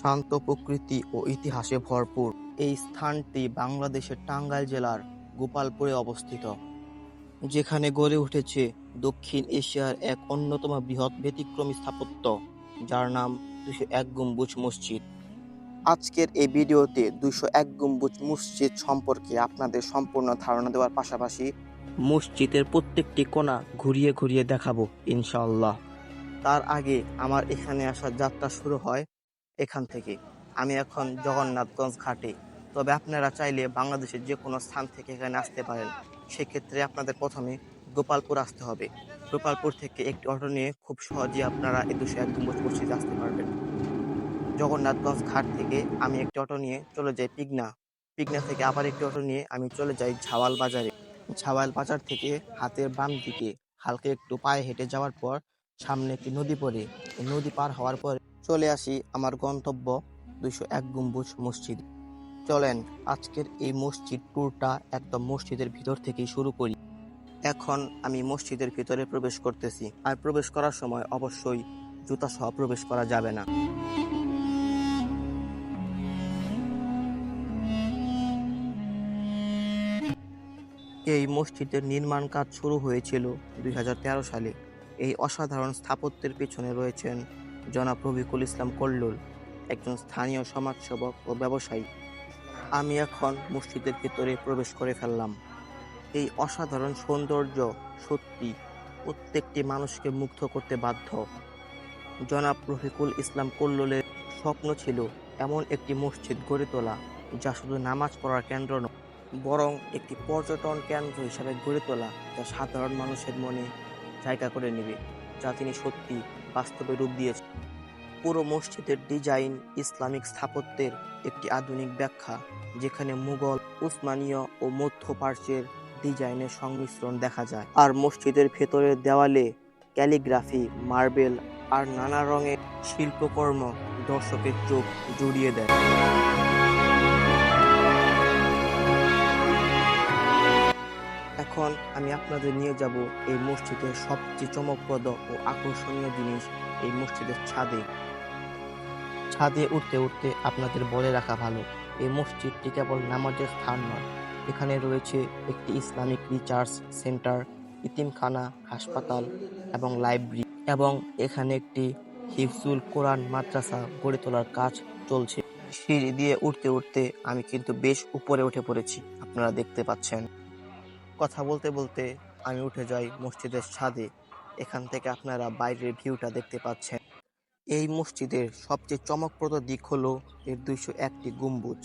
শান্ত প্রকৃতি ও ইতিহাসে ভরপুর। এই স্থানটি বাংলাদেশের টাঙ্গাইল জেলার গোপালপুরে অবস্থিত, যেখানে গড়ে উঠেছে দক্ষিণ এশিয়ার এক অন্যতম বৃহৎ ব্যতিক্রমী স্থাপত্য, যার নাম দুশো এক গম্বুজ মসজিদ। আজকের এই ভিডিওতে দুশো এক গম্বুজ মসজিদ সম্পর্কে আপনাদের সম্পূর্ণ ধারণা দেওয়ার পাশাপাশি মসজিদের প্রত্যেকটি কোণা ঘুরিয়ে ঘুরিয়ে দেখাবো ইনশাল্লাহ তার আগে আমার এখানে আসার যাত্রা শুরু হয় এখান থেকে। আমি এখন জগন্নাথগঞ্জ ঘাটে। তবে আপনারা চাইলে বাংলাদেশের যে কোনো স্থান থেকে এখানে আসতে পারেন। সেক্ষেত্রে আপনাদের প্রথমে গোপালপুর আসতে হবে। গোপালপুর থেকে একটি অটো নিয়ে খুব সহজেই আপনারা এই দুশো এক গম্বুজ মসজিদে আসতে পারবেন। জগন্নাথগঞ্জ ঘাট থেকে আমি একটি অটো নিয়ে চলে যাই পিগনা পিগনা থেকে আবার একটি অটো নিয়ে আমি চলে যাই ঝাওয়াল বাজারে। ঝাওয়াল বাজার থেকে হাতের বাম দিকে হালকা একটু পায়ে হেঁটে যাওয়ার পর সামনে একটি নদী পড়ে। নদী পার হওয়ার পর চলে আসি আমার গন্তব্য দুইশো এক গম্বুজ মসজিদ। চলেন, আজকের এই মসজিদ ট্যুরটা একদম মসজিদের ভিতর থেকেই শুরু করি। এখন আমি মসজিদের ভিতরে প্রবেশ করতেছি। আর প্রবেশ করার সময় অবশ্যই জুতা সহ প্রবেশ করা যাবে না। এই মসজিদের নির্মাণ কাজ শুরু হয়েছিল দুই হাজার তেরো সালে। এই অসাধারণ স্থাপত্যের পেছনে রয়েছেন জনাব রফিকুল ইসলাম কল্লোল, একজন স্থানীয় সমাজসেবক ও ব্যবসায়ী। আমি এখন মসজিদের ভিতরে প্রবেশ করে ফেললাম। এই অসাধারণ সৌন্দর্য সত্যি প্রত্যেকটি মানুষকে মুগ্ধ করতে বাধ্য। জনাব রফিকুল ইসলাম কল্লোলের স্বপ্ন ছিল এমন একটি মসজিদ গড়ে তোলা, যা শুধু নামাজ পড়ার কেন্দ্র নয়, বরং একটি পর্যটন কেন্দ্র হিসাবে গড়ে তোলা, যা সাধারণ মানুষের মনে জায়গা করে নেবে। যা তিনি সত্যি বাস্তবে রূপ দিয়েছেন। পুরো মসজিদের ডিজাইন ইসলামিক স্থাপত্যের একটি আধুনিক ব্যাখ্যা, যেখানে মুঘল, উসমানীয় ও মধ্য পার্শ্বের ডিজাইনের সংমিশ্রণ দেখা যায়। আর মসজিদের ভেতরের দেওয়ালে ক্যালিগ্রাফি, মার্বেল আর নানা রঙের শিল্পকর্ম দর্শকের চোখ জুড়িয়ে দেয়। এখন আমি আপনাদের নিয়ে যাব এই মসজিদের সবচেয়ে চমকপ্রদ ও আকর্ষণীয় জিনিস, এই মসজিদের ছাদে। ছাদে উঠতে উঠতে আপনাদের বলে রাখা ভালো, এই মসজিদটি কেবল নামাজের স্থান নয়। এখানে রয়েছে একটি ইসলামিক রিসার্চ সেন্টার, ইতিমখানা, হাসপাতাল এবং লাইব্রেরি এবং এখানে একটি হিফজুল কোরআন মাদ্রাসা গড়ে তোলার কাজ চলছে। সিঁড়ি দিয়ে উঠতে উঠতে আমি কিন্তু বেশ উপরে উঠে পড়েছি, আপনারা দেখতে পাচ্ছেন। কথা বলতে বলতে আমি উঠে যাই মসজিদের ছাদে। এখান থেকে আপনারা বাইরের ভিউটা দেখতে পাচ্ছেন। এই মসজিদের সবচেয়ে চমকপ্রদ দিক হলো এর দুইশো একটি গম্বুজ।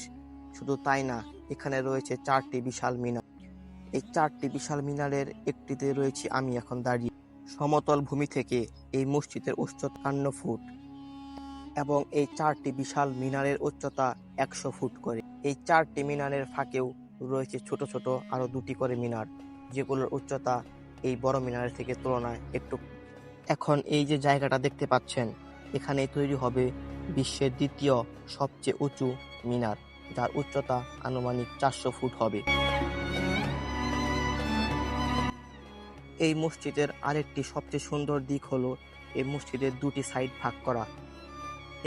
শুধু তাই না, এখানে রয়েছে চারটি বিশাল মিনার। এই চারটি বিশাল মিনারের একটিতে রয়েছি আমি এখন দাঁড়িয়ে। সমতল ভূমি থেকে এই মসজিদের উচ্চতা একান্ন ফুট এবং এই চারটি বিশাল মিনারের উচ্চতা একশো ফুট করে। এই চারটি মিনারের ফাঁকেও রয়েছে ছোট ছোট আরও দুটি করে মিনার, যেগুলোর উচ্চতা এই বড় মিনারের থেকে তুলনায় একটু এখন এই যে জায়গাটা দেখতে পাচ্ছেন, এখানে তৈরি হবে বিশ্বের দ্বিতীয় সবচেয়ে উঁচু মিনার, যার উচ্চতা আনুমানিক চারশো ফুট হবে। এই মসজিদের আরেকটি সবচেয়ে সুন্দর দিক হলো এই মসজিদের দুটি সাইড ভাগ করা।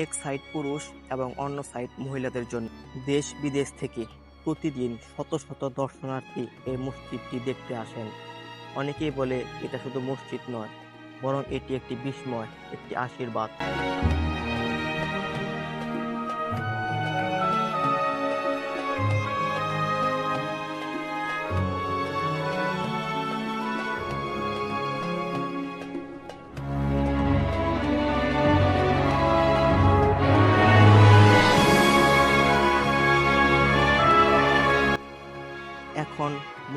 এক সাইড পুরুষ এবং অন্য সাইড মহিলাদের জন্য দেশ বিদেশ থেকে প্রতিদিন শত শত দর্শনার্থী এই মসজিদটি দেখতে আসেন। অনেকেই বলে এটা শুধু মসজিদ নয়, বরং এটি একটি বিস্ময়, একটি আশীর্বাদ।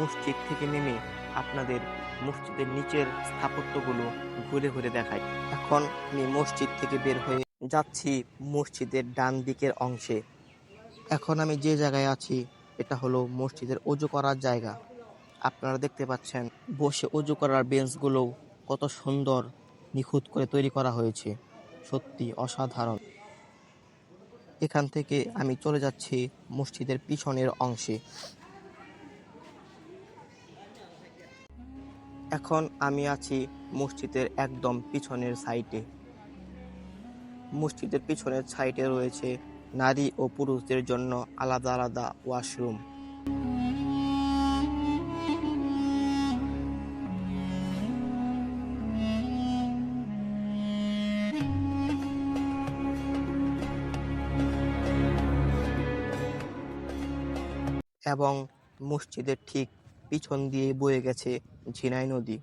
মসজিদ থেকে নেমে আপনাদের মসজিদের নিচের স্থাপত্যগুলো ঘুরে ঘুরে দেখাই। এখন আমি মসজিদ থেকে বের হয়ে যাচ্ছি মসজিদের ডান দিকের অংশে। এখন আমি যে জায়গায় আছি, এটা হলো মসজিদের অজু করার জায়গা। আপনারা দেখতে পাচ্ছেন, বসে অজু করার বেঞ্চগুলো কত সুন্দর নিখুঁত করে তৈরি করা হয়েছে। সত্যি অসাধারণ। এখান থেকে আমি চলে যাচ্ছি মসজিদের পিছনের অংশে। এখন আমি আছি মসজিদের একদম পিছনের সাইটে মসজিদের পিছনের সাইডে রয়েছে নারী ও পুরুষদের জন্য আলাদা আলাদা ওয়াশরুম। এবং মসজিদের ঠিক পিছন দিয়ে বয়ে গেছে ঝিনাই নদী।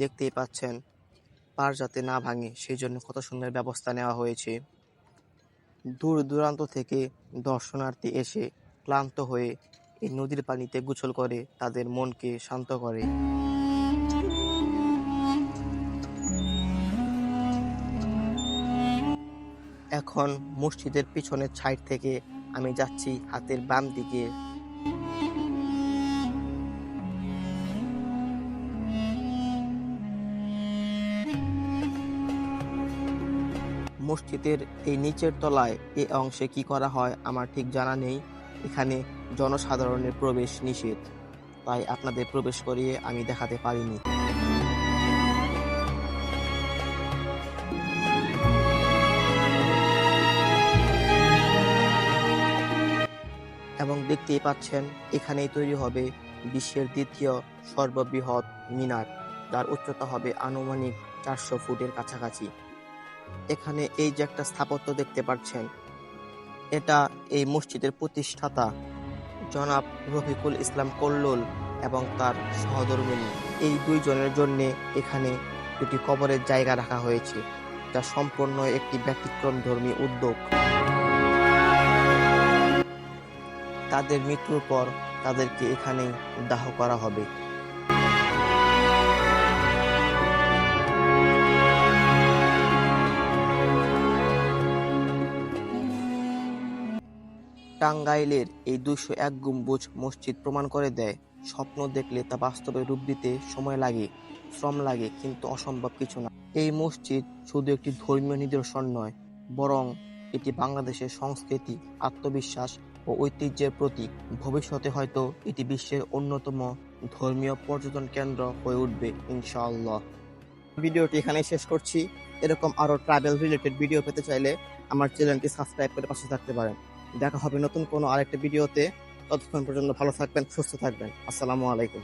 দেখতেই পাচ্ছেন, পার যাতে না ভাঙে সেই জন্য কত সুন্দর ব্যবস্থা নেওয়া হয়েছে। দূর দূরান্ত থেকে দর্শনার্থী এসে ক্লান্ত হয়ে এই নদীর পানিতে গোসল করে, তাদের মনকে শান্ত করে। এখন মসজিদের পিছনের সাইড থেকে আমি যাচ্ছি হাতের বাম দিকে। মসজিদের এই নিচের তলায় এ অংশে কি করা হয় আমার ঠিক জানা নেই। এখানে জনসাধারণের প্রবেশ নিষেধ। তাই আপনাদের প্রবেশ করিয়ে আমি দেখাতে পারিনি। এবং দেখতেই পাচ্ছেন, এখানেই তৈরি হবে বিশ্বের দ্বিতীয় সর্ববৃহৎ মিনার, যার উচ্চতা হবে আনুমানিক চারশো ফুটের কাছাকাছি। এখানে এই যে একটা স্থাপত্য দেখতে পাচ্ছেন, এটা এই মসজিদের প্রতিষ্ঠাতা জনাব রফিকুল ইসলাম কল্লোল এবং তার সহধর্মিনী। এই দুইজনের জন্যে এখানে দুটি কবরের জায়গা রাখা হয়েছে, যা সম্পূর্ণ একটি ব্যতিক্রম ধর্মী উদ্যোগ। তাদের মৃত্যুর পর তাদেরকে এখানেই দাহ করা হবে। টাঙ্গাইলের এই দুশো এক গম্বুজ মসজিদ প্রমাণ করে দেয়, স্বপ্ন দেখলে তা বাস্তবে রূপ দিতে সময় লাগে, শ্রম লাগে কিন্তু অসম্ভব কিছু না। এই মসজিদ শুধু একটি ধর্মীয় নিদর্শন নয়, বরং এটি বাংলাদেশের সংস্কৃতি, আত্মবিশ্বাস ও ঐতিহ্যের প্রতীক। ভবিষ্যতে হয়তো এটি বিশ্বের অন্যতম ধর্মীয় পর্যটন কেন্দ্র হয়ে উঠবে, ইনশাআল্লাহ। ভিডিওটি এখানে শেষ করছি। এরকম আরও ট্রাভেল রিলেটেড ভিডিও পেতে চাইলে আমার চ্যানেলটি সাবস্ক্রাইব করে পাশে থাকতে পারেন। দেখা হবে নতুন কোনো আরেকটা ভিডিওতে। ততক্ষণ পর্যন্ত ভালো থাকবেন সুস্থ থাকবেন। আসসালামু আলাইকুম।